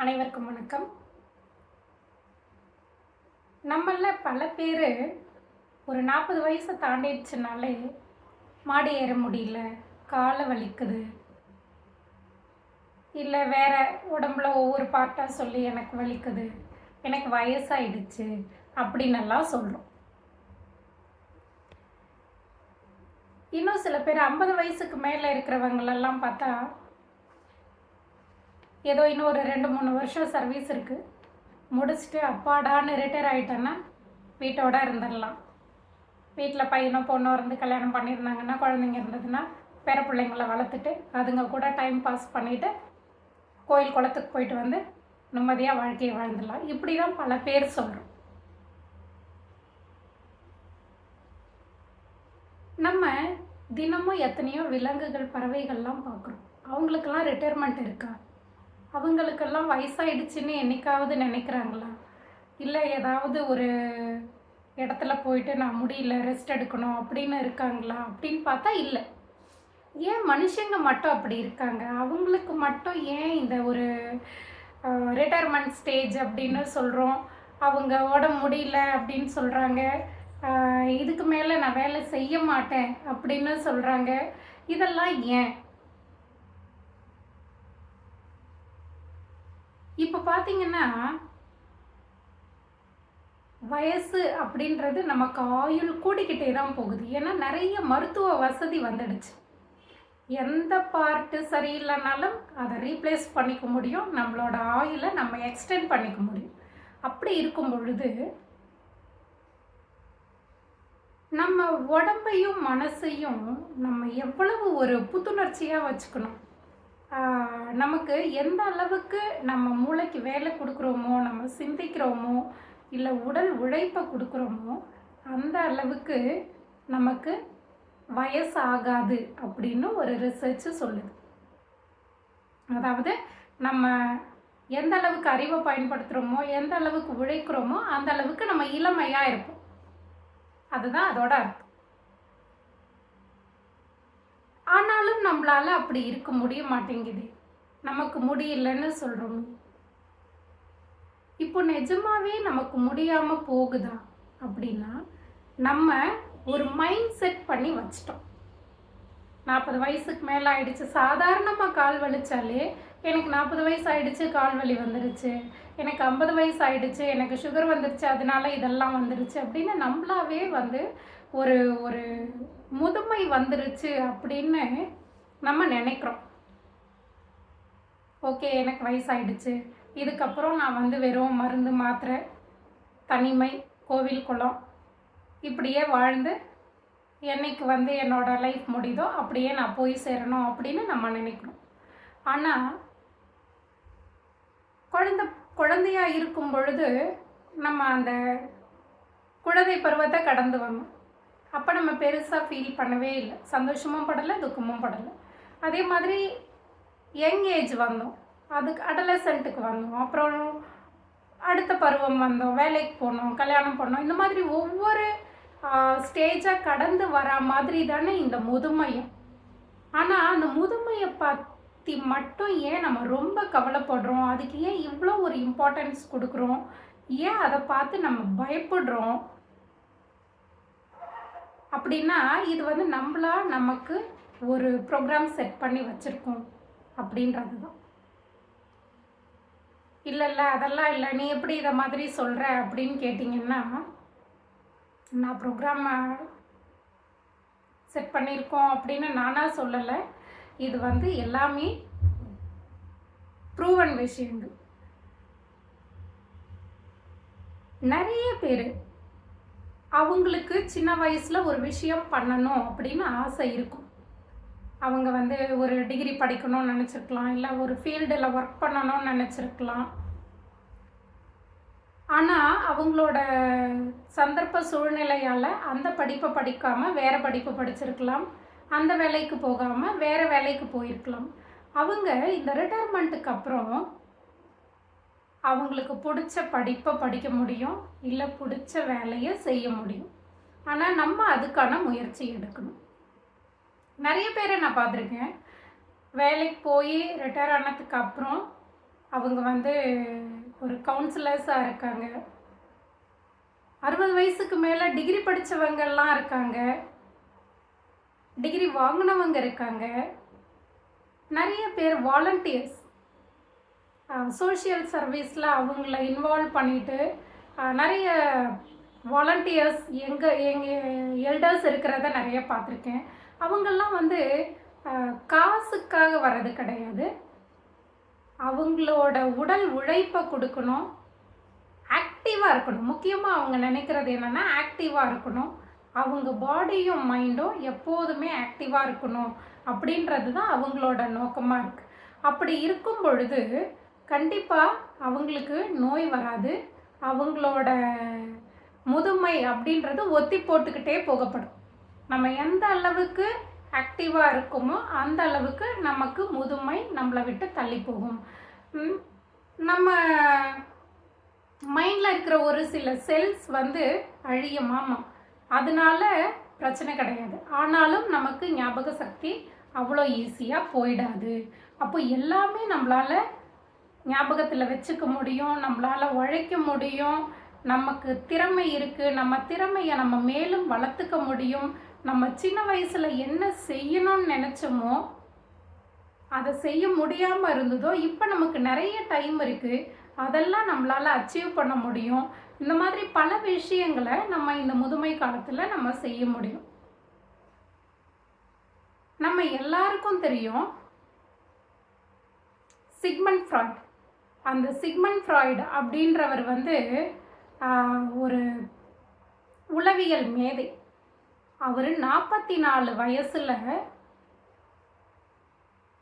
அனைவருக்கும் வணக்கம். நம்மள பல பேர் ஒரு நாற்பது வயசை தாண்டிடுச்சுனாலே மாடி ஏற முடியல காலை வலிக்குது. இல்லை வேற உடம்புல ஒவ்வொரு பார்ட்டாக சொல்லி எனக்கு வலிக்குது எனக்கு வயசாயிடுச்சு அப்படின்னெல்லாம் சொல்கிறோம் இன்னும் சில பேர் ஐம்பது வயசுக்கு மேலே இருக்கிறவங்களெல்லாம் பார்த்தா ஏதோ இன்னும் ஒரு ரெண்டு மூணு வருஷம் சர்வீஸ் இருக்குது முடிச்சுட்டு அப்பாடான்னு ரிட்டையர் ஆகிட்டேன்னா வீட்டோட இருந்துடலாம். வீட்டில் பையனோ பொண்ணோ இருந்து கல்யாணம் பண்ணியிருந்தாங்கன்னா குழந்தைங்க இருந்ததுன்னா பேர பிள்ளைங்கள வளர்த்துட்டு அதுங்க கூட டைம் பாஸ் பண்ணிவிட்டு கோயில் குளத்துக்கு போயிட்டு வந்து நிம்மதியாக வாழ்க்கையை வாழ்ந்துடலாம். இப்படி தான் பல பேர் சொல்கிறோம் நம்ம தினமும் எத்தனையோ விலங்குகள் பறவைகள்லாம் பார்க்குறோம். அவங்களுக்கெல்லாம் ரிட்டையர்மெண்ட் இருக்கா? அவங்களுக்கெல்லாம் வயசாயிடுச்சுன்னு என்னைக்காவது நினைக்கிறாங்களா? இல்லை ஏதாவது ஒரு இடத்துல போயிட்டு நான் முடியல ரெஸ்ட் எடுக்கணும் அப்படின்னு இருக்காங்களா? அப்படின்னு பார்த்தா இல்லை. ஏன் மனுஷங்க மட்டும் அப்படி இருக்காங்க? அவங்களுக்கு மட்டும் ஏன் இந்த ஒரு ரிட்டையர்மெண்ட் ஸ்டேஜ் அப்படின்னு சொல்கிறோம் அவங்க உடம்பு முடியல அப்படின்னு சொல்கிறாங்க இதுக்கு மேலே நான் வேலை செய்ய மாட்டேன் அப்படின்னு சொல்கிறாங்க இதெல்லாம் ஏன்? இப்போ பார்த்தீங்கன்னா வயசு அப்படின்றது நமக்கு ஆயுள் கூடிக்கிட்டே தான் போகுது. ஏன்னா நிறைய மருத்துவ வசதி வந்துடுச்சு. எந்த பார்ட்டு சரியில்லைனாலும் அதை ரீப்ளேஸ் பண்ணிக்க முடியும். நம்மளோட ஆயிலை நம்ம எக்ஸ்டெண்ட் பண்ணிக்க முடியும். அப்படி இருக்கும் பொழுது நம்ம உடம்பையும் மனசையும் நம்ம எவ்வளவு ஒரு புத்துணர்ச்சியாக வச்சுக்கணும். நமக்கு எந்த அளவுக்கு நம்ம மூளைக்கு வேலை கொடுக்குறோமோ நம்ம சிந்திக்கிறோமோ இல்லை உடல் உழைப்பை கொடுக்குறோமோ அந்த அளவுக்கு நமக்கு வயசாகாது அப்படின்னு ஒரு ரிசர்ச் சொல்லுது. அதாவது நம்ம எந்த அளவுக்கு அறிவை பயன்படுத்துகிறோமோ எந்த அளவுக்கு உழைக்கிறோமோ அந்த அளவுக்கு நம்ம இளமையாக இருப்போம். அதுதான் அதோட அர்த்தம். ஆனாலும் நம்மளால அப்படி இருக்க முடிய மாட்டேங்குது. நமக்கு முடியலன்னு சொல்கிறோம் இப்போ நிஜமாவே நமக்கு முடியாம போகுதா அப்படின்னா நம்ம ஒரு மைண்ட் செட் பண்ணி வச்சிட்டோம். நாற்பது வயசுக்கு மேலே ஆயிடுச்சு. சாதாரணமாக கால் வலிச்சாலே எனக்கு நாற்பது வயசு ஆயிடுச்சு கால் வலி வந்துருச்சு. எனக்கு ஐம்பது வயசு ஆயிடுச்சு எனக்கு சுகர் வந்துருச்சு அதனால இதெல்லாம் வந்துருச்சு அப்படின்னு நம்மளாவே வந்து ஒரு ஒரு முதுமை வந்துருச்சு அப்படின்னு நம்ம நினைக்கிறோம். ஓகே எனக்கு வயசாயிடுச்சு. இதுக்கப்புறம் நான் வந்து வெறும் மருந்து மாத்திரை தனிமை கோவில் குளம் இப்படியே வாழ்ந்து என்னைக்கு வந்து என்னோட லைஃப் முடியுதோ அப்படியே நான் போய் சேரணும் அப்படின்னு நம்ம நினைக்கணும். ஆனால் குழந்த குழந்தையா இருக்கும் பொழுது நம்ம அந்த குழந்தை பருவத்தை கடந்து வந்தோம். அப்போ நம்ம பெருசாக ஃபீல் பண்ணவே இல்லை. சந்தோஷமும் படலை துக்கமும் படலை. அதே மாதிரி யங் ஏஜ் வந்தோம். அதுக்கு அடலசன்ட்டுக்கு வந்தோம். அப்புறம் அடுத்த பருவம் வந்தோம். வேலைக்கு போனோம் கல்யாணம் பண்ணோம். இந்த மாதிரி ஒவ்வொரு ஸ்டேஜாக கடந்து வரா மாதிரி தானே இந்த முதுமையும். ஆனால் அந்த முதுமையை பற்றி மட்டும் ஏன் நம்ம ரொம்ப கவலைப்படுறோம்? அதுக்கு ஏன் இவ்வளோ ஒரு இம்பார்ட்டன்ஸ் கொடுக்குறோம்? ஏன் அதை பார்த்து நம்ம பயப்படுறோம்? அப்படின்னா இது வந்து நம்மளா நமக்கு ஒரு ப்ரோக்ராம் செட் பண்ணி வச்சுருக்கோம் அப்படின்றது தான் இல்லை இல்லை அதெல்லாம் இல்லை. நீ எப்படி இதை மாதிரி சொல்கிற அப்படின்னு கேட்டிங்கன்னா நான் ப்ரோக்ராம் செட் பண்ணியிருக்கோம் அப்படின்னு நானாக சொல்லலை. இது வந்து எல்லாமே ப்ரூவன் விஷயங்கள். நிறைய பேர் அவங்களுக்கு சின்ன வயசில் ஒரு விஷயம் பண்ணணும் அப்படின்னு ஆசை இருக்கும். அவங்க வந்து ஒரு டிகிரி படிக்கணும்னு நினச்சிருக்கலாம் இல்லை ஒரு ஃபீல்டில் ஒர்க் பண்ணணும்னு நினச்சிருக்கலாம். ஆனால் அவங்களோட சந்தர்ப்ப சூழ்நிலையால் அந்த படிப்பை படிக்காமல் வேறு படிப்பு படிச்சிருக்கலாம். அந்த வேலைக்கு போகாமல் வேறு வேலைக்கு போயிருக்கலாம். அவங்க இந்த ரிட்டையர்மெண்ட்டுக்கு அப்புறம் அவங்களுக்கு பிடிச்ச படிப்பை படிக்க முடியும் இல்லை பிடிச்ச வேலையை செய்ய முடியும். ஆனால் நம்ம அதுக்கான முயற்சி எடுக்கணும். நிறைய பேரை நான் பார்த்துருக்கேன். வேலைக்கு போய் ரிட்டையர் ஆனதுக்கு அப்புறம் அவங்க வந்து ஒரு கவுன்சிலர்ஸாக இருக்காங்க. அறுபது வயசுக்கு மேலே டிகிரி படித்தவங்கெல்லாம் இருக்காங்க. டிகிரி வாங்கினவங்க இருக்காங்க. நிறைய பேர் வாலண்டியர்ஸ் சோஷியல் சர்வீஸில் அவங்கள இன்வால்வ் பண்ணிட்டு நிறைய வாலண்டியர்ஸ் எங்கள் எங்கள் எல்டர்ஸ் இருக்கிறத நிறைய பார்த்துருக்கேன். அவங்கெல்லாம் வந்து காசுக்காக வர்றது கிடையாது. அவங்களோட உடல் உழைப்பை கொடுக்கணும். ஆக்டிவாக இருக்கணும். முக்கியமாக அவங்க நினைக்கிறது என்னென்னா ஆக்டிவாக இருக்கணும். அவங்க பாடியும் மைண்டும் எப்போதுமே ஆக்டிவாக இருக்கணும் அப்படின்றது தான் அவங்களோட நோக்கமாக இருக்குது அப்படி இருக்கும் பொழுது கண்டிப்பாக அவங்களுக்கு நோய் வராது. அவங்களோட முதுமை அப்படின்றது ஒத்தி போட்டுக்கிட்டே போகப்படும். நம்ம எந்த அளவுக்கு ஆக்டிவாக இருக்குமோ அந்த அளவுக்கு நமக்கு முதுமை நம்மளை விட்டு தள்ளி போகும். நம்ம மைண்டில் இருக்கிற ஒரு சில செல்ஸ் வந்து அழியும் ஆமாம் அதனால பிரச்சனை கிடையாது. ஆனாலும் நமக்கு ஞாபக சக்தி அவ்வளோ ஈஸியாக போயிடாது. அப்போ எல்லாமே நம்மளால் ஞாபகத்தில் வச்சுக்க முடியும் நம்மளால் உழைக்க முடியும் நமக்கு திறமை இருக்குது நம்ம திறமையை நம்ம மேலும் வளர்த்துக்க முடியும் நம்ம சின்ன வயசில் என்ன செய்யணும்னு நினச்சோமோ அதை செய்ய முடியாமல் இருந்ததோ இப்போ நமக்கு நிறைய டைம் இருக்குது அதெல்லாம் நம்மளால் அச்சீவ் பண்ண முடியும். இந்த மாதிரி பல விஷயங்களை நம்ம இந்த முதுமை காலத்தில் நம்ம செய்ய முடியும். நம்ம எல்லாருக்கும் தெரியும் சிக்மண்ட் ஃப்ராய்ட் அந்த சிக்மண்ட் ஃப்ராய்டு அப்படின்றவர் வந்து ஒரு உளவியல் மேதை. அவர் நாற்பத்தி நாலு வயசில்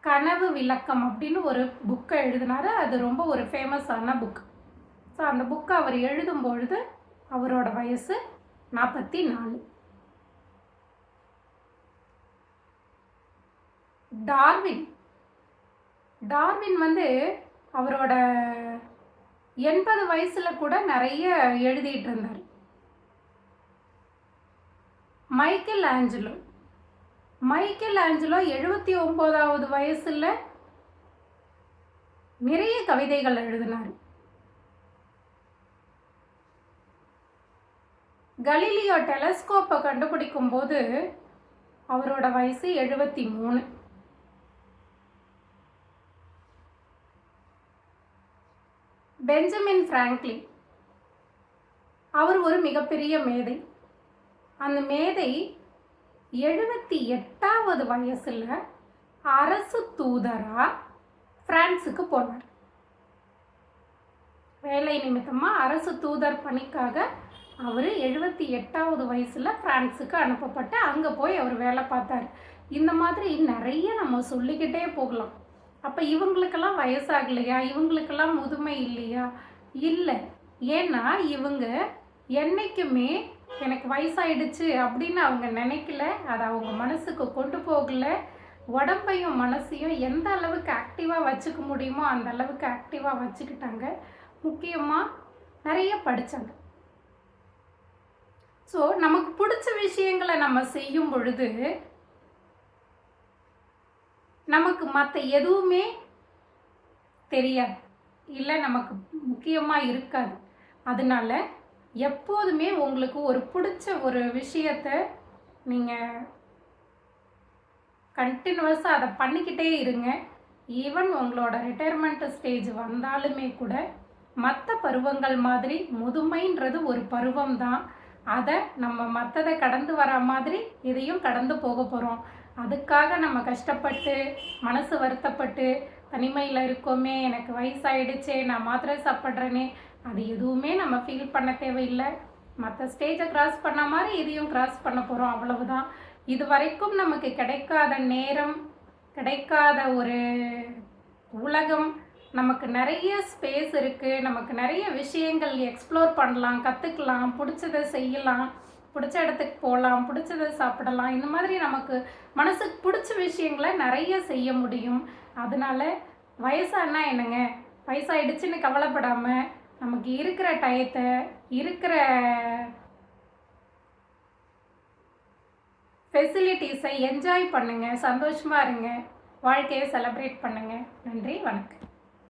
கனவு விளக்கம் அப்படின்னு ஒரு புக்கை எழுதினாரு. அது ரொம்ப ஒரு ஃபேமஸான புக் ஸோ அந்த புக்கை அவர் எழுதும் பொழுது அவரோட வயசு நாற்பத்தி நாலு டார்வின். டார்வின் வந்து அவரோட எண்பது வயசில் கூட நிறைய எழுதிட்டு இருந்தார். மைக்கேல் ஆஞ்சலோ மைக்கேல் ஆஞ்சலோ எழுபத்தி ஒம்போதாவது வயசில் நிறைய கவிதைகள் எழுதினார். கலீலியோ டெலஸ்கோப்பை கண்டுபிடிக்கும் போது அவரோட வயசு எழுபத்தி மூணு. பெஞ்சமின் பிராங்க்லின் அவர் ஒரு மிகப்பெரிய மேதை. அந்த மேதை எழுபத்தி எட்டாவது வயசில் அரசு தூதரா பிரான்ஸுக்கு போனார். வேலை நிமித்தமாக அரசு தூதர் பணிக்காக அவர் எழுபத்தி எட்டாவது வயசில் ஃப்ரான்ஸுக்கு அனுப்பப்பட்டு அங்கே போய் அவர் வேலை பார்த்தார். இந்த மாதிரி நிறைய நம்ம சொல்லிக்கிட்டே போகலாம். அப்போ இவங்களுக்கெல்லாம் வயசாகலையா? இவங்களுக்கெல்லாம் முதுமை இல்லையா? இல்லை. ஏன்னா இவங்க என்றைக்குமே எனக்கு வயசாயிடுச்சு அப்படின்னு அவங்க நினைக்கல. அதை அவங்க மனசுக்கு கொண்டு போகல. உடம்பையும் மனசையும் எந்த அளவுக்கு ஆக்டிவாக வச்சுக்க முடியுமோ அந்த அளவுக்கு ஆக்டிவாக வச்சுக்கிட்டாங்க. முக்கியமாக நிறைய படித்தாங்க ஸோ நமக்கு பிடிச்ச விஷயங்களை நம்ம செய்யும் பொழுது நமக்கு மற்ற எதுவுமே தெரியாது. இல்லை நமக்கு முக்கியமாக இருக்காது. அதனால எப்போதுமே உங்களுக்கு ஒரு பிடிச்ச ஒரு விஷயத்த நீங்கள் கண்டினியூஸாக அதை பண்ணிக்கிட்டே இருங்க. ஈவன் உங்களோட ரிட்டையர்மெண்ட் ஸ்டேஜ் வந்தாலுமே கூட மற்ற பருவங்கள் மாதிரி முதுமைன்றது ஒரு பருவம் தான் அதை நம்ம மற்றதை கடந்து வர மாதிரி இதையும் கடந்து போக போகிறோம் அதுக்காக நம்ம கஷ்டப்பட்டு மனசு வருத்தப்பட்டு தனிமையில் இருக்கோமே எனக்கு வயசாயிடுச்சே நான் மாத்திரை சாப்பிட்றேனே அது எதுவுமே நம்ம ஃபீல் பண்ண தேவையில்லை. மற்ற ஸ்டேஜை கிராஸ் பண்ண மாதிரி இதையும் கிராஸ் பண்ண போகிறோம் அவ்வளவுதான். இது வரைக்கும் நமக்கு கிடைக்காத நேரம் கிடைக்காத ஒரு உலகம் நமக்கு நிறைய ஸ்பேஸ் இருக்குது நமக்கு நிறைய விஷயங்கள் எக்ஸ்ப்ளோர் பண்ணலாம் கற்றுக்கலாம் பிடிச்சதை செய்யலாம் பிடிச்ச இடத்துக்கு போகலாம் பிடிச்சதை சாப்பிடலாம். இந்த மாதிரி நமக்கு மனசுக்கு பிடிச்ச விஷயங்களை நிறைய செய்ய முடியும். அதனால வயசானா என்னங்க? வயசாயிடுச்சுன்னு கவலைப்படாமல் நமக்கு இருக்கிற டயத்தை இருக்கிற ஃபெசிலிட்டிஸை என்ஜாய் பண்ணுங்கள் சந்தோஷமாக இருங்க வாழ்க்கையை செலப்ரேட் பண்ணுங்கள் நன்றி வணக்கம்.